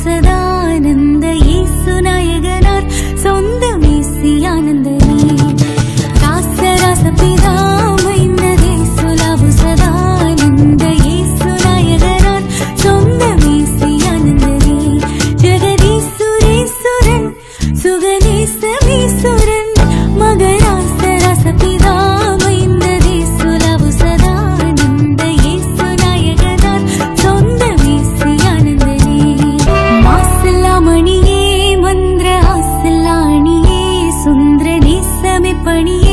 சதானந்த இயேசு நாயகனார் சொந்த மேசியானந்தரே ராச ராச பிதாமைந்த தேசுலாபு சதானந்த இயேசு நாயகனார் சொந்த மேசியானந்தரே ஜெகதீசுரீசுரன் சுகர் பணிய